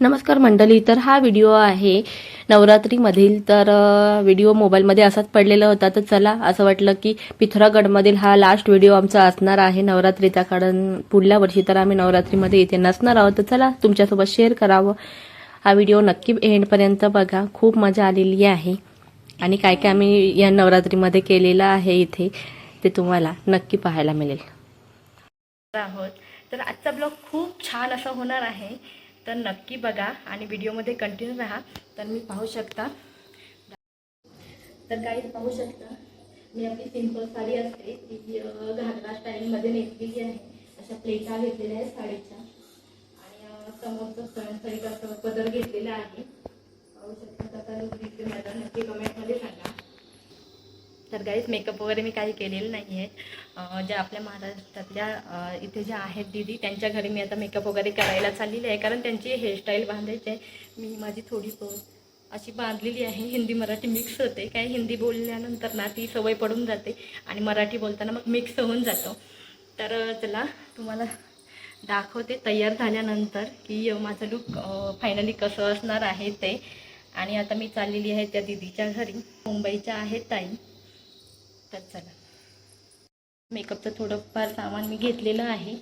नमस्कार मंडळी तर हा व्हिडिओ आहे नवरात्रीमधील. तर व्हिडिओ मोबाईलमध्ये असाच पडलेला होता तर चला असं वाटलं की पिथोरागडमधील हा लास्ट व्हिडिओ आमचा असणार आहे नवरात्रीचा. कारण पुढल्या वर्षी तर आम्ही नवरात्रीमध्ये इथे नसणार आहोत तर चला तुमच्यासोबत शेअर करावं. हा व्हिडिओ नक्की एंडपर्यंत बघा. खूप मजा आलेली आहे. आणि काय काय आम्ही या नवरात्रीमध्ये केलेलं आहे इथे ते तुम्हाला नक्की पाहायला मिळेल. आहोत. तर आजचा ब्लॉग खूप छान असा होणार आहे. तर नक्की बघा आणि व्हिडिओमध्ये कंटिन्यू राहा. तर मी पाहू शकता. तर काही पाहू शकता. मी आपली सिंपल साडी असते. ती घागरा स्टाईलमध्ये नेसलेली आहे. अशा प्लेटा घेतलेल्या आहेत साडीच्या. आणि समोरचं स्वयंसहायिका असं पदर घेतलेला आहे. पाहू शकता. कसा लुक दिसते मला नक्की कमेंटमध्ये सांगा. तर गाईज मेकअप वगैरे मी काही केलेलं नाही आहे ज्या आपल्या महाराष्ट्रातल्या इथे ज्या आहेत दीदी त्यांच्या घरी मी आता मेकअप वगैरे करायला चाललेली आहे. कारण त्यांची हेअरस्टाईल बांधायची आहे. मी माझी थोडी अशी बांधलेली आहे. हिंदी मराठी मिक्स होते. काय हिंदी बोलल्यानंतर ना ती सवय पडून जाते आणि मराठी बोलताना मग मिक्स होऊन जातो. तर चला तुम्हाला दाखवते. तयार झाल्यानंतर की माझं लुक फायनली कसं असणार आहे ते. आणि आता मी चाललेली आहे त्या दीदीच्या घरी. मुंबईच्या आहेत ताई. तर चला. मेकअपचं थोडंफार सामान मी घेतलेलं आहे.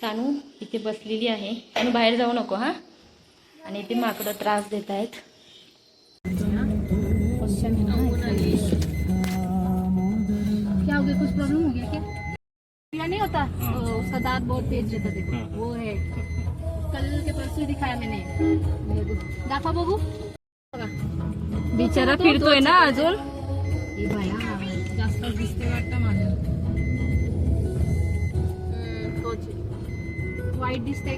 सानू इथे बसलेली आहे. सानू बाहेर जाऊ नको हां? आणि इथे माकडं त्रास देत आहेत. क्या हो गया कुछ प्रॉब्लम हो गया क्या? या नहीं होता? उसका दांत बहुत तेज रहता देखो। वो है। कल के परसों ही दिखाया मैंने। दाखवा बघू बघा. बिचारा फिरतोय ना अजून? वाईट दिसतंय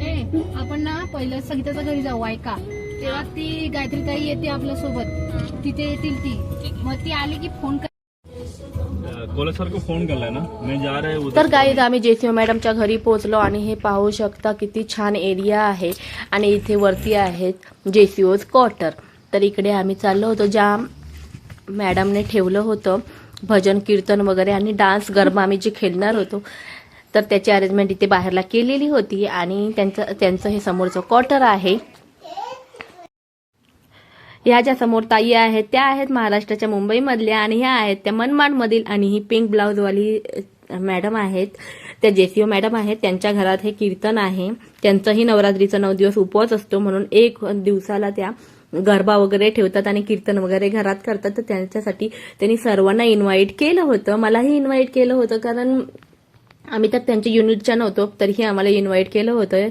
ए आपण ना पहिलं संगीताच्या घरी जाऊ ऐका. तेव्हा ती गायत्री ताई येते आपल्यासोबत. तिथे येतील ती. मग ती आली की फोन फोन कर लेना मैं जा रहा है उधर. तर गाईज आम्ही जेसीओ मॅडमच्या घरी पोहोचलो आणि हे पाहू शकता किती छान एरिया आहे. आणि इथे वरती आहेत जेसीओज क्वार्टर तर इकडे आम्ही चाललो होतो ज्या मॅडमने ठेवलं होतं भजन कीर्तन वगैरे आणि डान्स गरबा आम्ही जे खेळणार होतो तर त्याची अरेंजमेंट इथे बाहेरला केलेली होती आणि त्यांचं त्यांचं हे समोरचं क्वार्टर आहे. ह्या ज्या समोर ताई आहेत त्या आहेत महाराष्ट्राच्या मुंबईमधल्या आणि ह्या आहेत त्या मनमाडमधील आणि ही पिंक ब्लाऊजवाली मॅडम आहेत. त्या जेसीओ मॅडम आहेत त्यांच्या घरात हे कीर्तन आहे. त्यांचंही नवरात्रीचा नऊ दिवस उपवास असतो म्हणून एक दिवसाला त्या गरबा वगैरे ठेवतात आणि कीर्तन वगैरे घरात करतात तर त्यांच्यासाठी त्यांनी सर्वांना इन्व्हाइट केलं होतं. मलाही इन्व्हाइट केलं होतं कारण आम्ही तर त्यांच्या युनिटच्या नव्हतो तरीही आम्हाला इन्व्हाइट केलं होतं.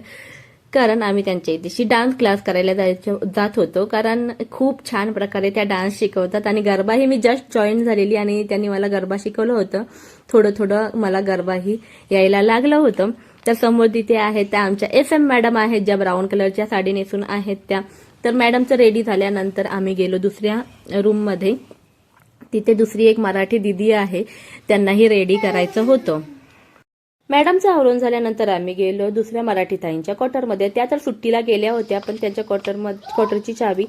कारण आम्ही त्यांच्या इथेशी डान्स क्लास करायला जायचं जात होतो. कारण खूप छान प्रकारे त्या डान्स शिकवतात. आणि गरबाही मी जस्ट जॉईन झालेली आणि त्यांनी मला गरबा शिकवलं होतं. थोडं थोडं मला गरबाही यायला लागलं होतं. तर समोर तिथे आहेत त्या आमच्या एस एम मॅडम आहेत ज्या ब्राऊन कलरच्या साडी नेसून आहेत त्या. तर मॅडमचं रेडी झाल्यानंतर आम्ही गेलो दुसऱ्या रूममध्ये. तिथे दुसरी एक मराठी दिदी आहे त्यांनाही रेडी करायचं होतं. मॅडमचं आवरून झाल्यानंतर आम्ही गेलो दुसऱ्या मराठी ताईंच्या क्वार्टरमध्ये. त्या तर सुट्टीला गेल्या होत्या पण त्यांच्या क्वार्टरमध्ये क्वार्टरची चावी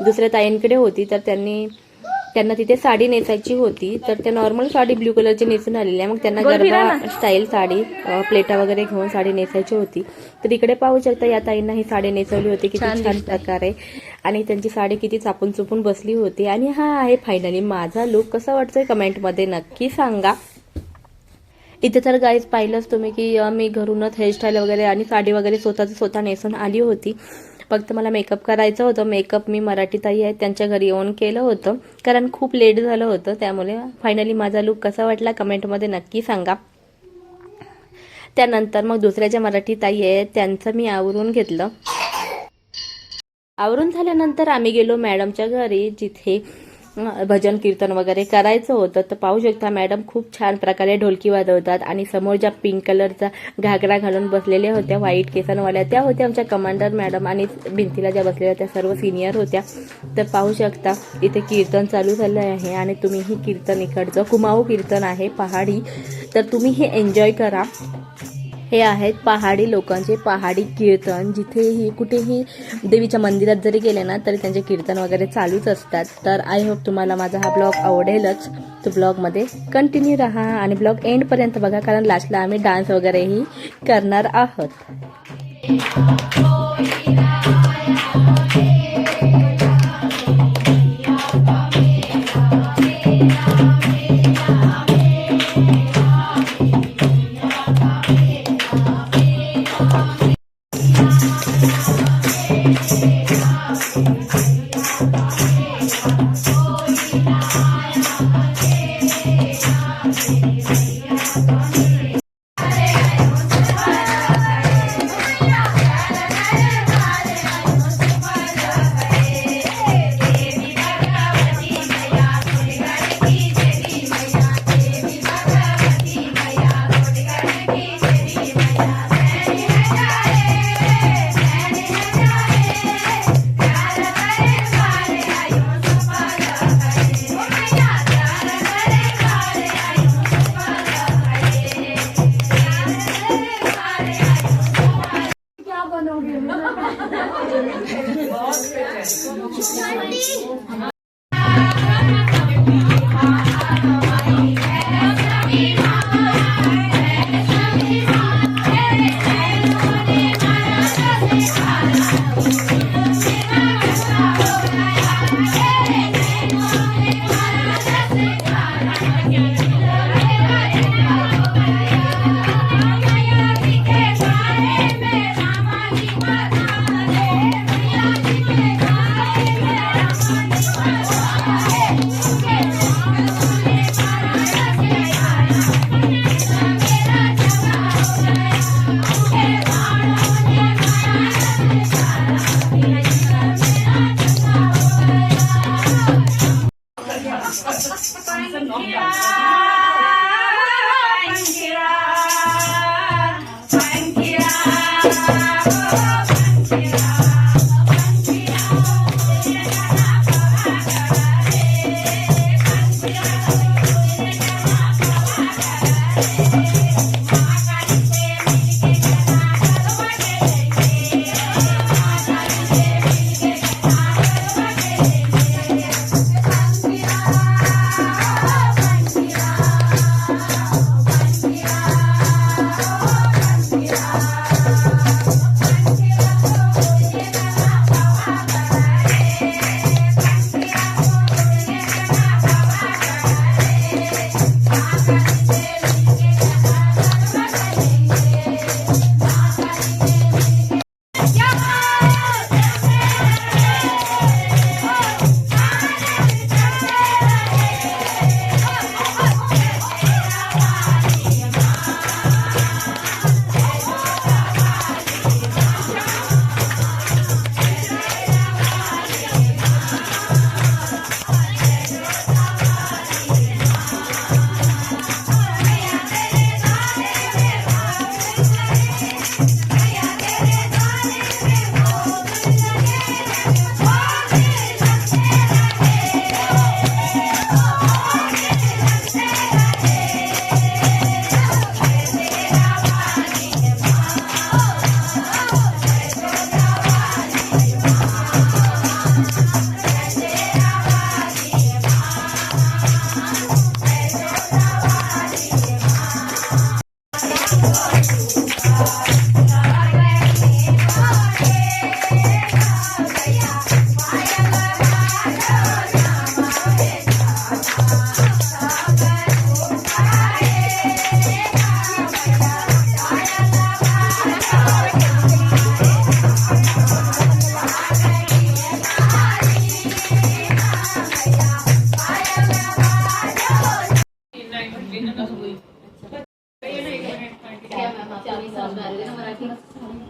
दुसऱ्या ताईंकडे होती तर त्यांनी त्यांना तिथे साडी नेसायची होती तर त्या नॉर्मल साडी ब्ल्यू कलरची नेसून आलेल्या मग त्यांना गरबा स्टाईल साडी प्लेटा वगैरे घेऊन साडी नेसायची होती. तर इकडे पाहू शकता या ताईंना ही साडी नेसवली होती किती छान प्रकारे. आणि त्यांची साडी किती चापून चुपून बसली होती. आणि हा आहे फायनली माझा लुक कसा वाटतोय कमेंटमध्ये नक्की सांगा. इथे तर गाईज पाहिलंच तुम्ही की मी घरूनच हेअरस्टाईल वगैरे आणि साडी वगैरे स्वतःच स्वतः नेसून आली होती. फक्त मला मेकअप करायचं होतं. मेकअप मी मराठी ताई आहे त्यांच्या घरी येऊन केलं होतं. कारण खूप लेट झालं होतं त्यामुळे फायनली माझा लुक कसा वाटला कमेंटमध्ये नक्की सांगा. त्यानंतर मग दुसऱ्या ज्या मराठी ताई आहेत त्यांचं मी आवरून घेतलं. आवरून झाल्यानंतर आम्ही गेलो मॅडमच्या घरी जिथे भजन कीर्तन वगैरे करायचं होतं तर पाहू शकता मॅडम खूप छान प्रकारे ढोलकी वाजवतात आणि समोर ज्या पिंक कलरचा घागरा घालून बसलेल्या होत्या व्हाईट केसांवाल्या त्या होत्या आमच्या कमांडर मॅडम आणि भिंतीला ज्या बसलेल्या त्या सर्व सिनियर होत्या. तर पाहू शकता इथे कीर्तन चालू झालं आहे आणि तुम्ही ही कीर्तन इकडचं कुमाऊ कीर्तन आहे पहाडी. तर तुम्ही हे एन्जॉय करा. हे आहेत पहाडी लोकांचे पहाडी कीर्तन. जिथेही कुठेही देवीच्या मंदिरात जरी गेले ना तरी त्यांचे कीर्तन वगैरे चालूच असतात. तर आय होप तुम्हाला माझा हा ब्लॉग आवडेलच. तो ब्लॉगमध्ये कंटिन्यू राहा आणि ब्लॉग एंडपर्यंत बघा कारण लास्टला आम्ही डान्स वगैरेही करणार आहोत.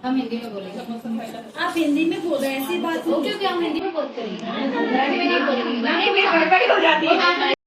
हम हिंदी में बोलेंगे आप हिंदी में बोल रहे हैं ऐसी बात क्योंकि हम हिंदी में बोलते हैं नहीं मेरी गड़बड़ी हो जाती है